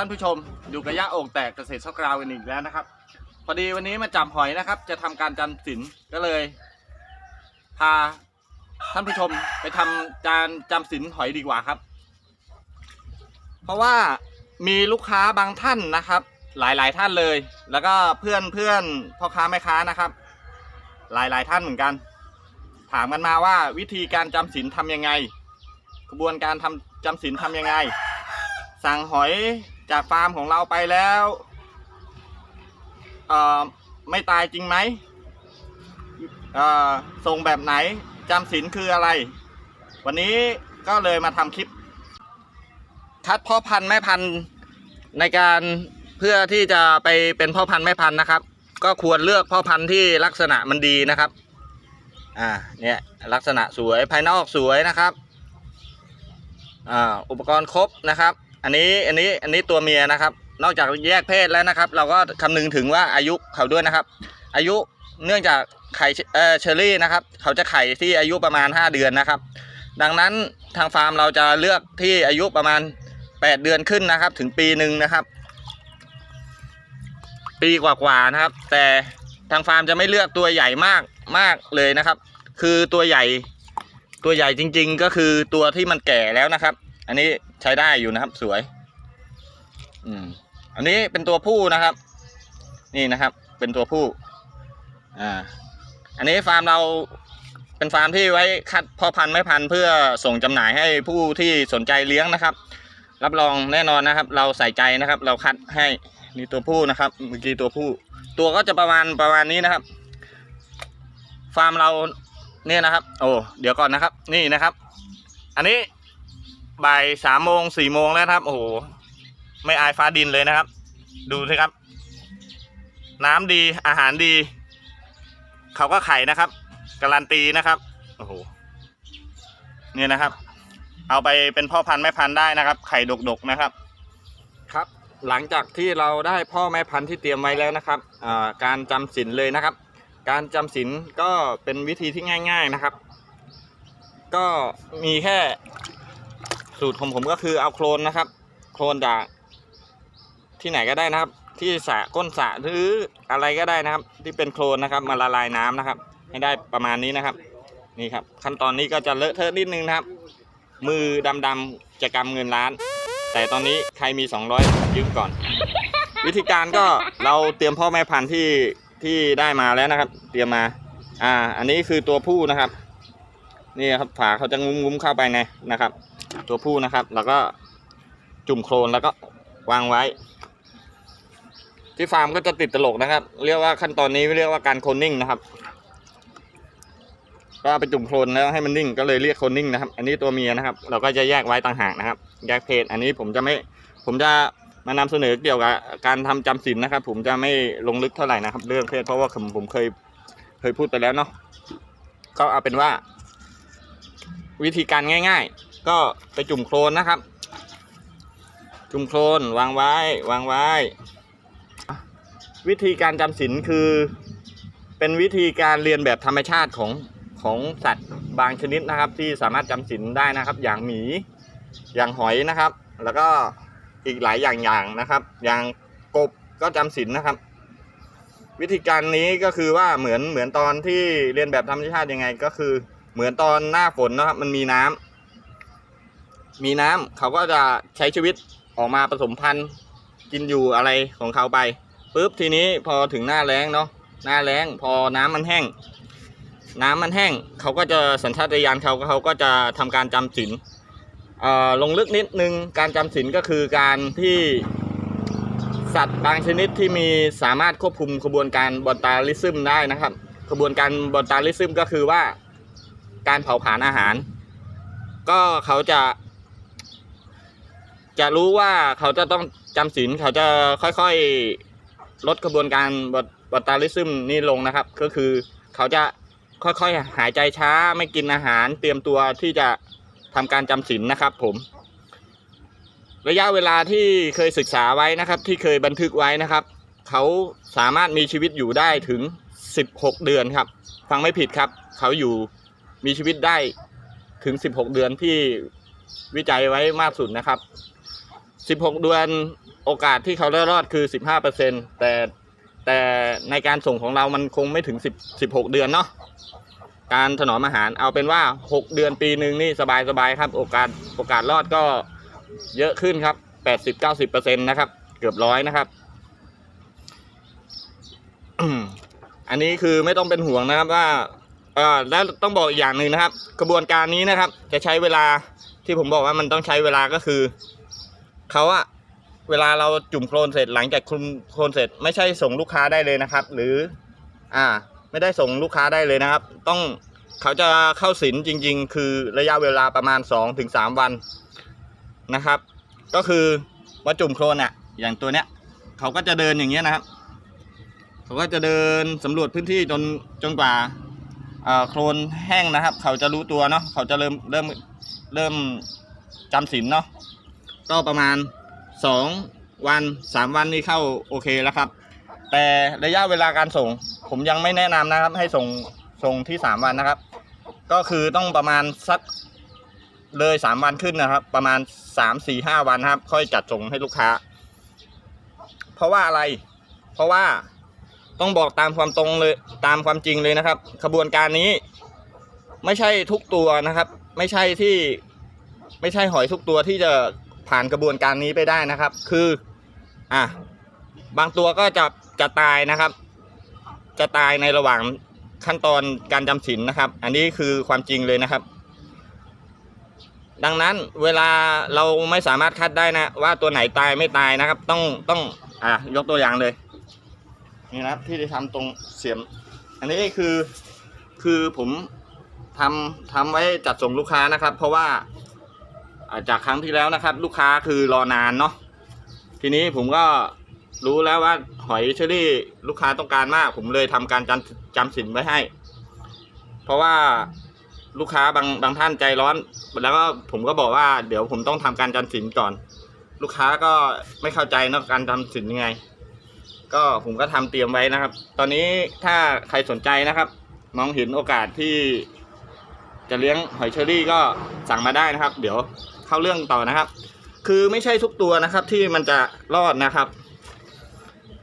ท่านผู้ชมอยู่กับย่าโอ่งแตกเกษตรช็อกกราวกันอีกแล้วนะครับ พอดีวันนี้มาจับหอยนะครับ จะทำการจำศีลก็เลย พาท่านผู้ชมไปทำการจำศีลหอยดีกว่าครับ เพราะว่ามีลูกค้าบางท่านนะครับ หลายๆท่านเลย แล้วก็เพื่อนเพื่อนพ่อค้าแม่ค้านะครับ หลายๆท่านเหมือนกัน ถามกันมาว่าวิธีการจำศีลทำยังไง กระบวนการทำจำศีลทำยังไง สั่งหอย จากฟาร์มของเราไปแล้วไม่ตายจริงไหมส่งแบบไหนจำศีลคืออะไร วันนี้ก็เลยมาทำคลิป คัดพ่อพันธุ์แม่พันธุ์ในการเพื่อที่จะไปเป็นพ่อพันธุ์แม่พันธุ์นะครับ ก็ควรเลือกพ่อพันธุ์ที่ลักษณะมันดีนะครับอ่าเนี่ยลักษณะสวยภายนอกสวยนะครับอ่าอุปกรณ์ครบนะครับ อันนี้อันนี้อันนี้ตัวเมียนะครับ นอกจากแยกเพศแล้วนะครับ เราก็คำนึงถึงว่าอายุเขาด้วยนะครับ อายุเนื่องจากไข่เอ่อเชอรี่นะครับ เขาจะไข่ที่อายุประมาณ 5 เดือนนะครับ ดังนั้นทางฟาร์มเราจะเลือกที่อายุประมาณ 8 เดือนขึ้นนะครับ ถึงปีหนึ่งนะครับ ปีกว่าๆนะครับ แต่ทางฟาร์มจะไม่เลือกตัวใหญ่มากมากเลยนะครับ คือตัวใหญ่ตัวใหญ่จริง ๆ ก็คือตัวที่มันแก่แล้วนะครับ อันนี้ ใช้ได้อยู่นะครับ สวย อืม อันนี้เป็นตัวผู้นะครับ นี่นะครับ เป็นตัวผู้ อ่า อันนี้ฟาร์มเราเป็นฟาร์มที่ไว้คัดพ่อพันธุ์แม่พันธุ์เพื่อส่งจำหน่ายให้ผู้ที่สนใจเลี้ยงนะครับ รับรองแน่นอนนะครับ เราใส่ใจนะครับ เราคัดให้นี่ตัวผู้นะครับเมื่อกี้ตัวผู้ ตัวก็จะประมาณประมาณนี้นะครับ ฟาร์มเราเนี่ยนะครับ โอ้เดี๋ยวก่อนนะครับ นี่นะครับ อันนี้ บ่ายสามโมงสี่โมงแล้วครับ โอ้โห ไม่อายฟ้าดินเลยนะครับ ดูสิครับ น้ำดีอาหารดี เขาก็ไข่นะครับ การันตีนะครับโอ้โหเนี่ยนะครับ เอาไปเป็นพ่อพันธุ์แม่พันธุ์ได้นะครับ ไข่ดกๆนะครับ ครับ หลังจากที่เราได้พ่อแม่พันธุ์ที่เตรียมไว้แล้วนะครับการจำศีลเลยนะครับ การจำศีลก็เป็นวิธีที่ง่าย ๆนะครับ ก็มีแค่ สูตรของผมก็คือเอาโคลนนะครับ โคลนจากที่ไหนก็ได้นะครับ ที่สระก้นสระหรืออะไรก็ได้นะครับ ที่เป็นโคลนนะครับ มาละลายน้ำนะครับ ให้ได้ประมาณนี้นะครับ นี่ครับ ขั้นตอนนี้ก็จะเลอะเทอะนิดนึงนะครับ มือดำๆจะกำเงินล้าน แต่ตอนนี้ใครมี 200ยืมก่อน วิธีการก็เราเตรียมพ่อแม่พันธุ์ที่ที่ได้มาแล้วนะครับ เตรียมมา อ่า อันนี้คือตัวผู้นะครับ นี่ครับฝาเขาจะงุ้มงุ้มๆเข้าไปในนะครับ ตัวผู้นะครับ แล้วก็จุ่มโคลนแล้วก็วางไว้ ที่ฟาร์มก็จะติดตลกนะครับ เรียกว่าขั้นตอนนี้เรียกว่าการโคลนนิ่งนะครับก็ไปจุ่มโคลนแล้วให้มันนิ่งก็เลยเรียกโคลนนิ่งนะครับ อันนี้ตัวเมียนะครับ เราก็จะแยกไว้ต่างหากนะครับ แยกเพศอันนี้ผมจะไม่ผมจะมานำเสนอเกี่ยวกับการทำจำศีลนะครับ ผมจะไม่ลงลึกเท่าไหร่นะครับ เรื่องเพศเพราะว่าผมผมเคยเคยพูดไปแล้วเนาะก็เอาเป็นว่า วิธีการง่าย ก็ไปจุ่มโคลนนะครับ จุ่มโคลนวางไว้ วางไว้ วิธีการจำศีลคือ เป็นวิธีการเรียนแบบธรรมชาติของของสัตว์บางชนิดนะครับ ที่สามารถจำศีลได้นะครับ อย่างหมีอย่างหอยนะครับ แล้วก็อีกหลายอย่างอย่างนะครับ อย่างกบก็จำศีลนะครับ วิธีการนี้ก็คือว่าเหมือนเหมือนตอนที่เรียนแบบธรรมชาติยังไงก็คือ เหมือนตอนหน้าฝนนะครับมันมีน้ำ มีน้ำเขาก็จะใช้ชีวิตออกมาผสมพันธุ์กินอยู่อะไรของเขาไปปุ๊บทีนี้พอถึงหน้าแล้งเนาะหน้าแล้งพอน้ำมันแห้ง น้ำมันแห้งเขาก็จะสัญชาตญาณเขาเขาก็จะทำการจำศีลเออลงลึกนิดนึงการจำศีลก็คือการที่สัตว์บางชนิดที่มีสามารถควบคุมขบวนการบอตาลิซึมได้นะครับขบวนการบอตาลิซึมก็คือว่าการเผาผลาญอาหาร ก็เขาจะ จะรู้ว่าเขาจะต้องจำศีลเขาจะค่อยๆลดกระบวนการบอตาลิซึมนี่ลงนะครับ ก็คือเขาจะค่อยๆหายใจช้าไม่กินอาหาร เตรียมตัวที่จะทำการจำศีลนะครับ ผม ระยะเวลาที่เคยศึกษาไว้นะครับ ที่เคยบันทึกไว้นะครับ เขาสามารถมีชีวิตอยู่ได้ถึง 16 เดือนครับ ฟังไม่ผิดครับ เขาอยู่มีชีวิตได้ถึง 16 เดือนที่วิจัยไว้มากสุดนะครับ สิบหกเดือนโอกาสที่เขาจะรอดคือสิบห้าเปอร์เซ็นแต่แต่ในการส่งของเรามันคงไม่ถึงสิบสิบหกเดือนเนาะการถนอมอาหารเอาเป็นว่าหกเดือนปีหนึ่งนี่สบายสบายครับ โอกาสโอกาสรอดก็เยอะขึ้นครับแปดสิบเก้าสิบเปอร์เซ็นต์นะครับ เกือบร้อยนะครับอันนี้คือไม่ต้องเป็นห่วงนะครับว่าเออแล้วต้องบอกอีกอย่างหนึ่งนะครับ กระบวนการนี้นะครับ จะใช้เวลาที่ผมบอกว่ามันต้องใช้เวลาก็คือ เขาอะเวลาเราจุ่มโคลนเสร็จหลังจากคลุมโคลนเสร็จไม่ใช่ส่งลูกค้าได้เลยนะครับ หรือ อ่า ไม่ได้ส่งลูกค้าได้เลยนะครับ ต้องเขาจะเข้าสินจริง ๆ คือระยะเวลาประมาณ2อถึงสวันนะครับ ก็คือว่าจุ่มโคลนอะอย่างตัวเนี้ยเขาก็จะเดินอย่างเงี้ยนะครับเขาก็จะเดินสำรวจพื้นที่จนจนกว่าโคลนแห้งนะครับ เขาจะรู้ตัวเนาะเขาจะเริ่มเริ่มเริ่มจำศีลเนาะ ก็ประมาณสองวันสามวันนี่เข้าโอเคแล้วครับ แต่ระยะเวลาการส่ง ผมยังไม่แนะนำนะครับ ให้ส่งส่งที่สามวันนะครับ ก็คือต้องประมาณสักเลยสามวันขึ้นนะครับ ประมาณสามสี่ห้าวันครับ ค่อยจัดส่งให้ลูกค้า เพราะว่าอะไร เพราะว่าต้องบอกตามความตรงเลยตามความจริงเลยนะครับ ขบวนการนี้ ไม่ใช่ทุกตัวนะครับ ไม่ใช่ที่ ไม่ใช่หอยทุกตัวที่จะ ผ่านกระบวนการนี้ไปได้นะครับ คืออะบางตัวก็จะจะตายนะครับ จะตายในระหว่างขั้นตอนการจำศีลนะครับ อันนี้คือความจริงเลยนะครับ ดังนั้นเวลาเราไม่สามารถคัดได้นะ ว่าตัวไหนตายไม่ตายนะครับ ต้องต้องอะยกตัวอย่างเลยนี่นะครับที่ได้ทำตรงเสียม อันนี้คือคือผมทำทำไว้จัดส่งลูกค้านะครับ เพราะว่า จากครั้งที่แล้วนะครับ ลูกค้าคือรอนานเนาะทีนี้ผมก็รู้แล้วว่าหอยเชอรี่ลูกค้าต้องการมาก ผมเลยทำการจำจำสินไว้ให้ เพราะว่าลูกค้าบางบางท่านใจร้อน แล้วก็ผมก็บอกว่าเดี๋ยวผมต้องทำการจำสินก่อน ลูกค้าก็ไม่เข้าใจเนอะการจำสินยังไง ก็ผมก็ทำเตรียมไว้นะครับ ตอนนี้ถ้าใครสนใจนะครับ มองเห็นโอกาสที่จะเลี้ยงหอยเชอรี่ก็สั่งมาได้นะครับ เดี๋ยว เข้าเรื่องต่อนะครับ คือไม่ใช่ทุกตัวนะครับที่มันจะรอดนะครับ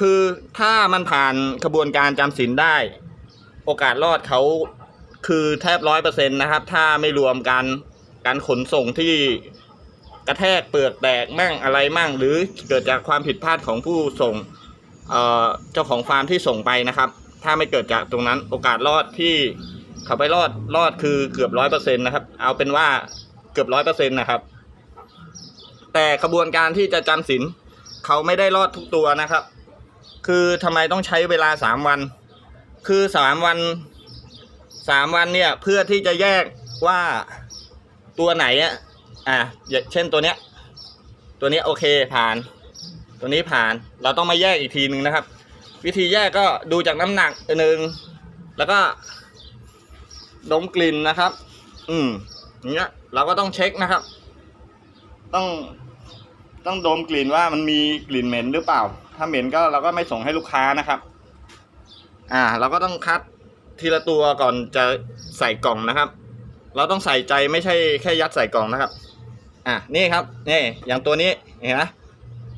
คือถ้ามันผ่านกระบวนการจำศีลได้ โอกาสรอดเขาคือแทบร้อยเปอร์เซ็นต์นะครับ ถ้าไม่รวมการการขนส่งที่กระแทกเปลือกแตกมั่งอะไรมั่ง หรือเกิดจากความผิดพลาดของผู้ส่งเอ่อเจ้าของฟาร์มที่ส่งไปนะครับ ถ้าไม่เกิดจากตรงนั้นโอกาสรอดที่เขาไปรอดรอดคือเกือบร้อยเปอร์เซ็นต์นะครับ เอาเป็นว่า เกือบร้อยเปอร์เซ็นต์นะครับ แต่กระบวนการที่จะจำศีลเขาไม่ได้รอดทุกตัวนะครับ คือทำไมต้องใช้เวลาสามวัน คือสามวันสามวันเนี่ยเพื่อที่จะแยกว่าตัวไหนอะอะเช่นตัวเนี้ย ตัวนี้โอเคผ่าน ตัวนี้ผ่านเราต้องมาแยกอีกทีหนึ่งนะครับ วิธีแยกก็ดูจากน้ำหนักหนึ่งแล้วก็ดมกลิ่นนะครับ อืม อย่างเงี้ยเราก็ต้องเช็คนะครับ ต้องต้องดมกลิ่นว่ามันมีกลิ่นเหม็นหรือเปล่า ถ้าเหม็นก็เราก็ไม่ส่งให้ลูกค้านะครับ อ่า เราก็ต้องคัดทีละตัวก่อนจะใส่กล่องนะครับ เราต้องใส่ใจไม่ใช่แค่ยัดใส่กล่องนะครับ อะนี่ครับนี่อย่างตัวนี้เห็นไหม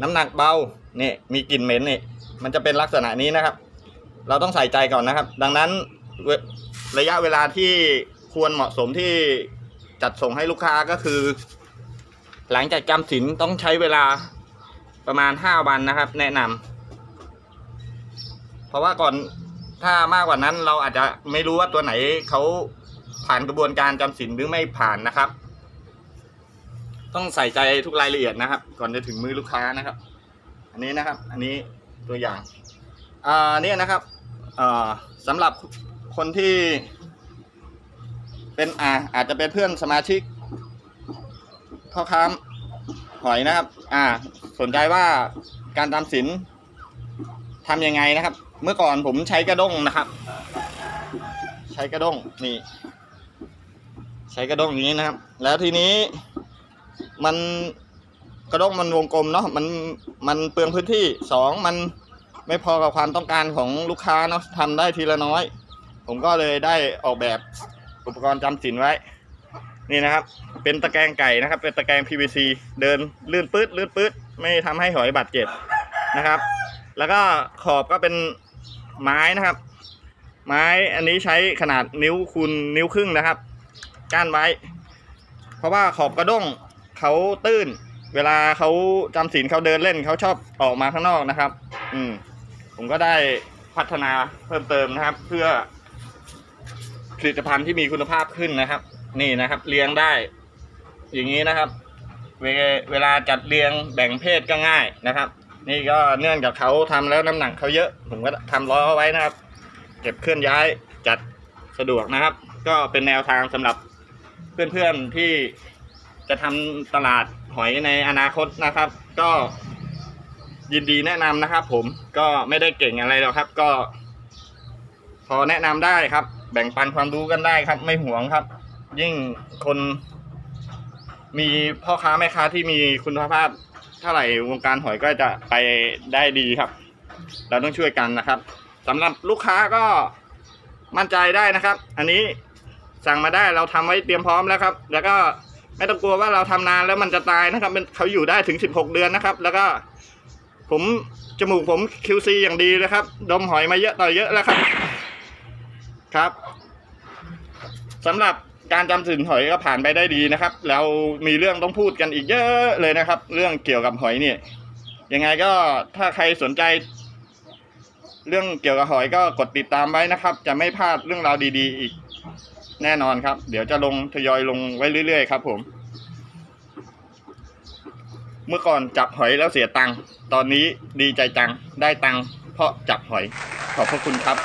น้ำหนักเบานี่มีกลิ่นเหม็นนี่มันจะเป็นลักษณะนี้นะครับ เราต้องใส่ใจก่อนนะครับ ดังนั้นระยะเวลาที่ควรเหมาะสมที่ จัดส่งให้ลูกค้าก็คือ หลังจากจำศีลต้องใช้เวลาประมาณห้าวันนะครับ แนะนำเพราะว่าก่อนถ้ามากกว่านั้นเราอาจจะไม่รู้ว่าตัวไหนเขาผ่านกระบวนการจำศีลหรือไม่ผ่านนะครับ ต้องใส่ใจทุกรายละเอียดนะครับ ก่อนจะถึงมือลูกค้านะครับ อันนี้นะครับ อันนี้ตัวอย่างอ่าเนี่ยนะครับอ่าสำหรับคนที่ เป็นอ่าอาจจะเป็นเพื่อนสมาชิกพ่อค้าหอยนะครับ อ่า สนใจว่าการตามสินทำยังไงนะครับ เมื่อก่อนผมใช้กระด้งนะครับ ใช้กระด้งนี่ ใช้กระด้งอย่างนี้นะครับ แล้วทีนี้มันกระด้งมันวงกลมเนาะมันมันเปลืองพื้นที่สองมันไม่พอกับความต้องการของลูกค้าเนาะทำได้ทีละน้อย ผมก็เลยได้ออกแบบ อุปกรณ์จำสินไว้ นี่นะครับ เป็นตะแกรงไก่นะครับ เป็นตะแกรง PVC เดินลื่นปื๊ดลื่นปื๊ดไม่ทำให้หอยบาดเจ็บนะครับ แล้วก็ขอบก็เป็นไม้นะครับ ไม้อันนี้ใช้ขนาดนิ้วคูณนิ้วครึ่งนะครับก้านไว้ เพราะว่าขอบกระด้งเขาตื้น เวลาเขาจำศีลเขาเดินเล่นเขาชอบออกมาข้างนอกนะครับ อืมผมก็ได้พัฒนาเพิ่มเติมนะครับ เพื่อ ผลิตภัณฑ์ที่มีคุณภาพขึ้นนะครับ นี่นะครับเลี้ยงได้ อย่างนี้นะครับ เวเวลาจัดเรียงแบ่งเพศก็ง่ายนะครับ นี่ก็เนื่องจากเขาทำแล้วน้ำหนักเขาเยอะ ผมก็ทำล้อไว้นะครับ เก็บเคลื่อนย้ายจัดสะดวกนะครับ ก็เป็นแนวทางสำหรับเพื่อนๆที่จะทำตลาดหอยในอนาคตนะครับ ก็ยินดีแนะนำนะครับ ผมก็ไม่ได้เก่งอะไรหรอกครับ ก็ พอแนะนำได้ครับ แบ่งปันความรู้กันได้ครับ ไม่หวงครับ ยิ่งคน มีพ่อค้าแม่ค้าที่มีคุณภาพเท่าไหร่วงการหอยก็จะไปได้ดีครับ เราต้องช่วยกันนะครับสำหรับลูกค้าก็มั่นใจได้นะครับ อันนี้สั่งมาได้เราทำไว้เตรียมพร้อมแล้วครับ แล้วก็ไม่ต้องกลัวว่าเราทำนานแล้วมันจะตายนะครับเขาอยู่ได้ถึง 16 เดือนนะครับ แล้วก็ผมจมูกผม QC อย่างดีเลยครับ ดมหอยมาเยอะต่อเยอะแล้วครับ ครับสำหรับการจำสินหอยก็ผ่านไปได้ดีนะครับเรามีเรื่องต้องพูดกันอีกเยอะเลยนะครับ เรื่องเกี่ยวกับหอยเนี่ยยังไงก็ถ้าใครสนใจ เรื่องเกี่ยวกับหอยก็กดติดตามไว้นะครับ จะไม่พลาดเรื่องราวดี ๆ อีกแน่นอนครับ เดี๋ยวจะลงทยอยลงไว้เรื่อย ๆ ครับผม เมื่อก่อนจับหอยแล้วเสียตังค์ตอนนี้ดีใจจังได้ตังค์เพราะจับหอย ขอบพระคุณครับ